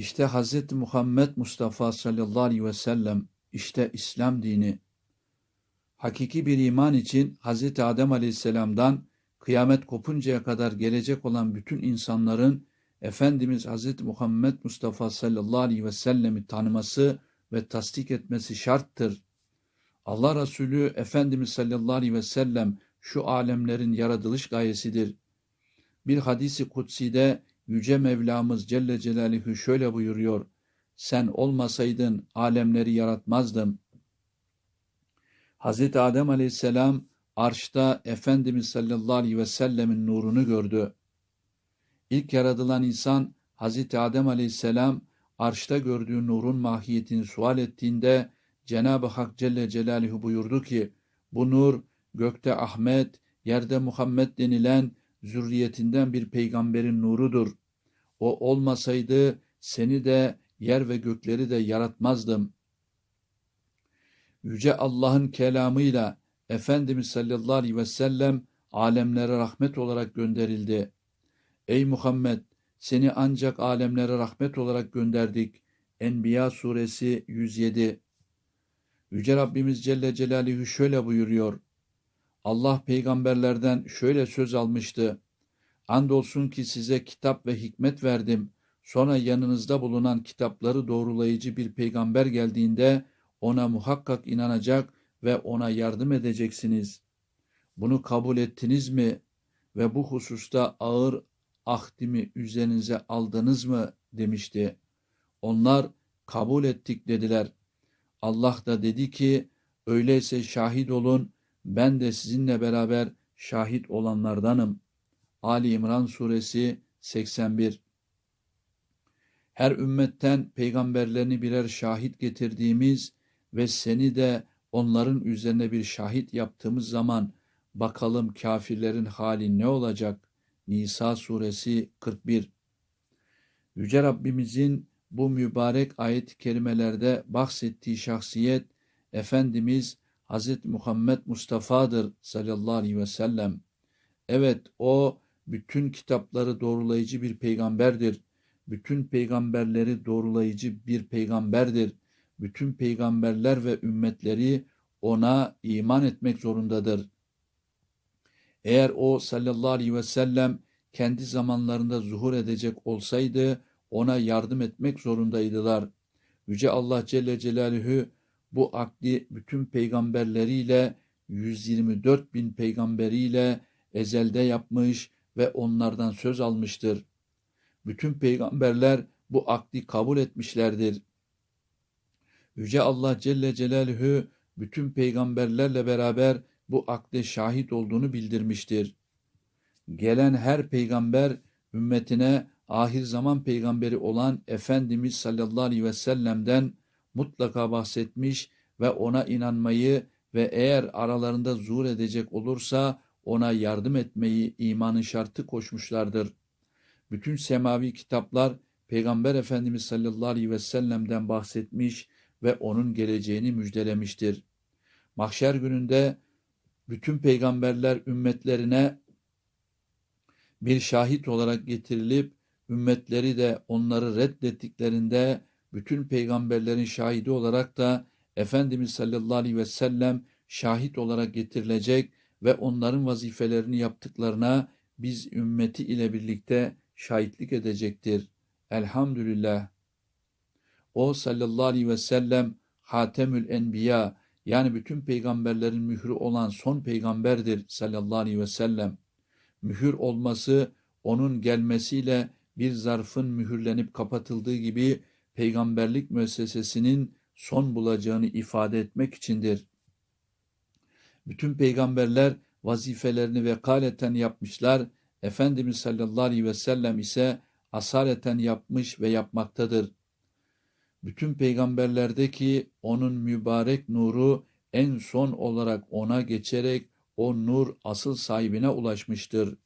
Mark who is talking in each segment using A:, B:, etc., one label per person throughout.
A: İşte Hz. Muhammed Mustafa sallallahu aleyhi ve sellem, işte İslam dini. Hakiki bir iman için Hz. Adem aleyhisselamdan kıyamet kopuncaya kadar gelecek olan bütün insanların Efendimiz Hz. Muhammed Mustafa sallallahu aleyhi ve sellemi tanıması ve tasdik etmesi şarttır. Allah Resulü Efendimiz sallallahu aleyhi ve sellem şu alemlerin yaratılış gayesidir. Bir hadisi kutsi'de Yüce Mevlamız Celle Celaluhu şöyle buyuruyor. Sen olmasaydın alemleri yaratmazdım. Hz. Adem aleyhisselam arşta Efendimiz sallallahu aleyhi ve sellemin nurunu gördü. İlk yaratılan insan Hz. Adem aleyhisselam arşta gördüğü nurun mahiyetini sual ettiğinde Cenab-ı Hak Celle Celaluhu buyurdu ki bu nur gökte Ahmet, yerde Muhammed denilen zürriyetinden bir peygamberin nurudur. O olmasaydı seni de yer ve gökleri de yaratmazdım. Yüce Allah'ın kelamıyla Efendimiz sallallahu aleyhi ve sellem alemlere rahmet olarak gönderildi. Ey Muhammed seni ancak alemlere rahmet olarak gönderdik. Enbiya suresi 107 Yüce Rabbimiz Celle Celaluhu şöyle buyuruyor. Allah peygamberlerden şöyle söz almıştı. Andolsun ki size kitap ve hikmet verdim. Sonra yanınızda bulunan kitapları doğrulayıcı bir peygamber geldiğinde ona muhakkak inanacak ve ona yardım edeceksiniz. Bunu kabul ettiniz mi ve bu hususta ağır ahdimi üzerinize aldınız mı demişti. Onlar kabul ettik dediler. Allah da dedi ki öyleyse şahit olun ben de sizinle beraber şahit olanlardanım. Ali İmran suresi 81 Her ümmetten peygamberlerini birer şahit getirdiğimiz ve seni de onların üzerine bir şahit yaptığımız zaman bakalım kafirlerin hali ne olacak? Nisa suresi 41 Yüce Rabbimizin bu mübarek ayet-i kerimelerde bahsettiği şahsiyet Efendimiz Hz. Muhammed Mustafa'dır sallallahu aleyhi ve sellem. Evet o bütün kitapları doğrulayıcı bir peygamberdir. Bütün peygamberleri doğrulayıcı bir peygamberdir. Bütün peygamberler ve ümmetleri ona iman etmek zorundadır. Eğer o sallallahu aleyhi ve sellem kendi zamanlarında zuhur edecek olsaydı ona yardım etmek zorundaydılar. Yüce Allah Celle Celaluhu bu akdi bütün peygamberleriyle 124 bin peygamberiyle ezelde yapmış ve onlardan söz almıştır. Bütün peygamberler bu akdi kabul etmişlerdir. Yüce Allah Celle Celaluhu bütün peygamberlerle beraber bu akde şahit olduğunu bildirmiştir. Gelen her peygamber ümmetine ahir zaman peygamberi olan Efendimiz sallallahu aleyhi ve sellem'den mutlaka bahsetmiş ve ona inanmayı ve eğer aralarında zuhur edecek olursa ona yardım etmeyi imanın şartı koşmuşlardır. Bütün semavi kitaplar Peygamber Efendimiz sallallahu aleyhi ve sellem'den bahsetmiş ve onun geleceğini müjdelemiştir. Mahşer gününde bütün peygamberler ümmetlerine bir şahit olarak getirilip ümmetleri de onları reddettiklerinde bütün peygamberlerin şahidi olarak da Efendimiz sallallahu aleyhi ve sellem şahit olarak getirilecek ve onların vazifelerini yaptıklarına biz ümmeti ile birlikte şahitlik edecektir. Elhamdülillah. O sallallahu aleyhi ve sellem Hatemül Enbiya yani bütün peygamberlerin mührü olan son peygamberdir sallallahu aleyhi ve sellem. Mühür olması onun gelmesiyle bir zarfın mühürlenip kapatıldığı gibi peygamberlik müessesesinin son bulacağını ifade etmek içindir. Bütün peygamberler vazifelerini vekaleten yapmışlar, Efendimiz sallallahu aleyhi ve sellem ise asaleten yapmış ve yapmaktadır. Bütün peygamberlerdeki onun mübarek nuru en son olarak ona geçerek o nur asıl sahibine ulaşmıştır.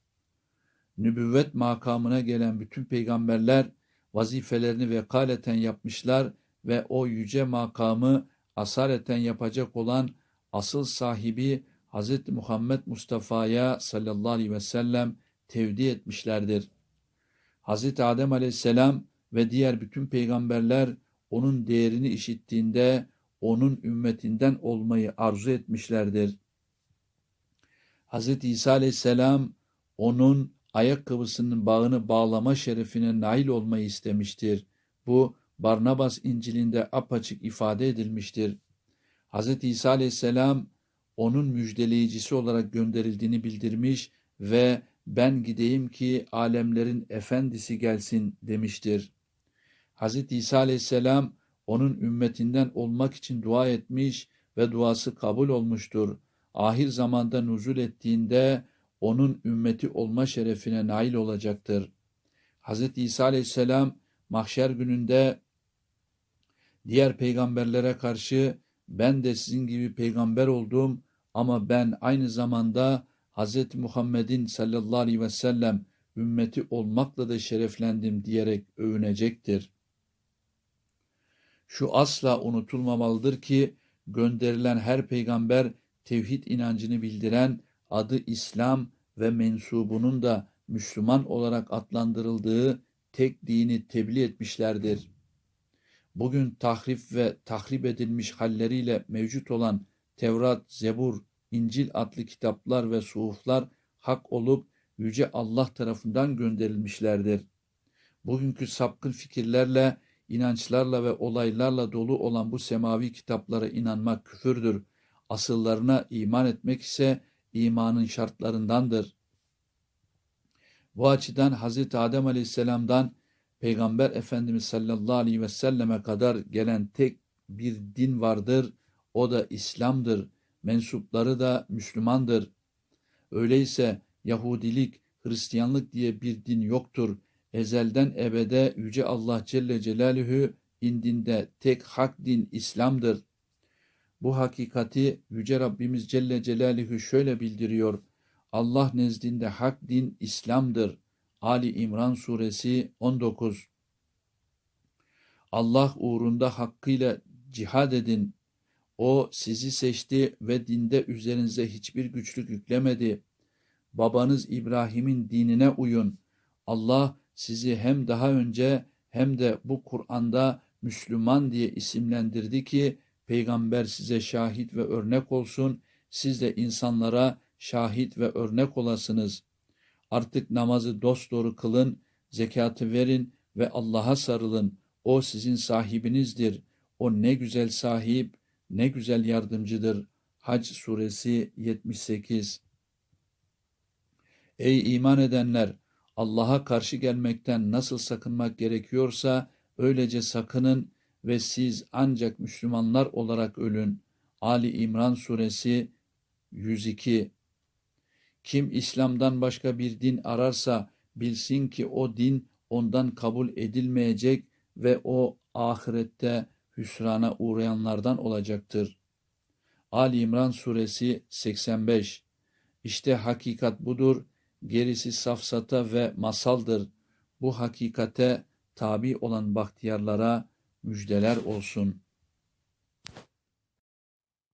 A: Nübüvvet makamına gelen bütün peygamberler vazifelerini vekaleten yapmışlar ve o yüce makamı asareten yapacak olan asıl sahibi Hz. Muhammed Mustafa'ya sallallahu aleyhi ve sellem tevdi etmişlerdir. Hz. Adem aleyhisselam ve diğer bütün peygamberler onun değerini işittiğinde onun ümmetinden olmayı arzu etmişlerdir. Hz. İsa aleyhisselam onun ayakkabısının bağını bağlama şerefine nail olmayı istemiştir. Bu Barnabas İncil'inde apaçık ifade edilmiştir. Hz. İsa aleyhisselam onun müjdeleyicisi olarak gönderildiğini bildirmiş ve ben gideyim ki alemlerin efendisi gelsin demiştir. Hz. İsa aleyhisselam onun ümmetinden olmak için dua etmiş ve duası kabul olmuştur. Ahir zamanda nuzul ettiğinde onun ümmeti olma şerefine nail olacaktır. Hz. İsa aleyhisselam mahşer gününde diğer peygamberlere karşı ben de sizin gibi peygamber oldum ama ben aynı zamanda Hz. Muhammed'in sallallahu aleyhi ve sellem ümmeti olmakla da şereflendim diyerek övünecektir. Şu asla unutulmamalıdır ki gönderilen her peygamber tevhid inancını bildiren adı İslam ve mensubunun da Müslüman olarak adlandırıldığı tek dini tebliğ etmişlerdir. Bugün tahrif ve tahrip edilmiş halleriyle mevcut olan Tevrat, Zebur, İncil adlı kitaplar ve suhuflar hak olup Yüce Allah tarafından gönderilmişlerdir. Bugünkü sapkın fikirlerle, inançlarla ve olaylarla dolu olan bu semavi kitaplara inanmak küfürdür. Asıllarına iman etmek ise imanın şartlarındandır. Bu açıdan Hz. Adem Aleyhisselam'dan Peygamber Efendimiz sallallahu aleyhi ve selleme kadar gelen tek bir din vardır. O da İslam'dır. Mensupları da Müslümandır. Öyleyse Yahudilik, Hristiyanlık diye bir din yoktur. Ezelden ebede Yüce Allah Celle Celaluhu indinde tek hak din İslam'dır. Bu hakikati Yüce Rabbimiz Celle Celaluhu şöyle bildiriyor. Allah nezdinde hak din İslam'dır. Ali İmran suresi 19 Allah uğrunda hakkıyla cihad edin. O sizi seçti ve dinde üzerinize hiçbir güçlük yüklemedi. Babanız İbrahim'in dinine uyun. Allah sizi hem daha önce hem de bu Kur'an'da Müslüman diye isimlendirdi ki peygamber size şahit ve örnek olsun. Siz de insanlara şahit ve örnek olasınız. Artık namazı dosdoğru kılın, zekatı verin ve Allah'a sarılın. O sizin sahibinizdir. O ne güzel sahip, ne güzel yardımcıdır. Hac suresi 78 Ey iman edenler! Allah'a karşı gelmekten nasıl sakınmak gerekiyorsa öylece sakının ve siz ancak Müslümanlar olarak ölün. Ali İmran suresi 102 Kim İslam'dan başka bir din ararsa bilsin ki o din ondan kabul edilmeyecek ve o ahirette hüsrana uğrayanlardan olacaktır. Ali İmran suresi 85 İşte hakikat budur, gerisi safsata ve masaldır. Bu hakikate tabi olan bahtiyarlara müjdeler olsun.''